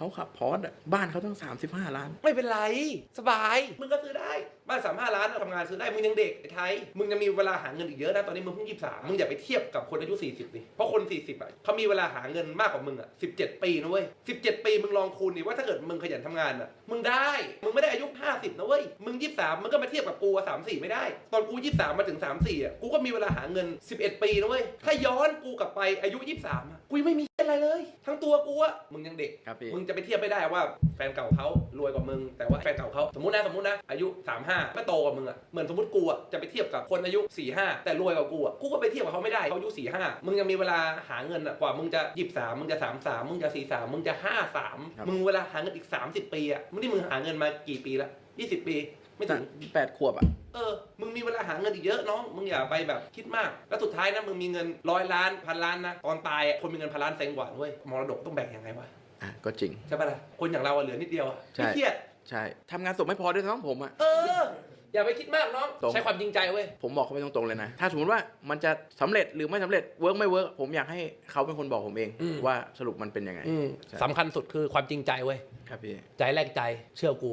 เขาขับพอร์ตอะบ้านเขาต้อง 35 ล้าน ไม่เป็นไร สบาย มึงก็ซื้อได้ บ้านสามห้าล้านทำงานซื้อได้ มึงยังเด็กไอ้ไทย มึงยังมีเวลาหาเงินอีกเยอะนะ ตอนนี้มึงเพิ่งยี่สิบสามมึงอย่าไปเทียบกับคนอายุ 40ดิเพราะคน 40อะเขามีเวลาหาเงินมากกว่ามึงอะ17 ปีนะเว้ย17 ปีมึงลองคูณดิว่าถ้าเกิดมึงขยันทำงานอะมึงได้ มึงไม่ได้อายุ 50นะเว้ยมึง23มึงก็มาเทียบกับกูอะ34ไม่ได้ ตอนกู23มาถึง34อะกูก็มีเวลาหาเงิน 11 ปีนะเว้ยถ้าย้อนกูกลับไปอายุ 23อะกูยังไม่มีอะไรเลย ทั้งตัวกูอะมึงยังเด็กครับพี่มึงจะไปเทียบไม่ได้ว่าแฟนเก่าเขารวยกว่ามึง แต่ว่าแฟนเก่าเขาสมมตินะสมมตินะอายุ 35 ก็โตกว่ามึงอะเหมือนสมมติกูอะจะไปเทียบกับคนอายุ 45 แต่รวยกว่ากูอะกูก็ไปเทียบกับเขาไม่ได้เขาอายุ 45 มึงยังมีเวลาหาเงินอะกว่ามึงจะ23มึงจะ33มึงจะ43มึงจะ53มึงเวลาหาเงินอีก 30 ปีอะมึงนี่มึงหาเงินมากี่ปีละ20 ปีไม่ถึงแปดขวบอะเออ มึงมีเวลาหาเงินอีกเยอะน้อง มึงอย่าไปแบบคิดมาก แล้วสุดท้ายนะ มึงมีเงินร้อยล้านพันล้านนะ ตอนตายอะคนมีเงินพันล้านเซ็งกว่าเว้ย มรดกต้องแบ่งยังไงวะ อะก็จริง ใช่ปะล่ะคนอย่างเราอะเหลือนิดเดียวอะใช่ ไม่เครียด ใช่ทำงานศพไม่พอด้วยซ้ำผมอะเออ อย่าไปคิดมากน้อง ตรง ใช้ความจริงใจเว้ย ผมบอกเขาไปตรงๆเลยนะ ถ้าสมมติว่ามันจะสำเร็จหรือไม่สำเร็จเวิร์กไม่เวิร์กผมอยากให้เขาเป็นคนบอกผมเองอืม ว่าสรุปมันเป็นยังไง ใช่ สำคัญสุดคือความจริงใจเว้ย ครับพี่ ใจแรกใจ เชื่อกู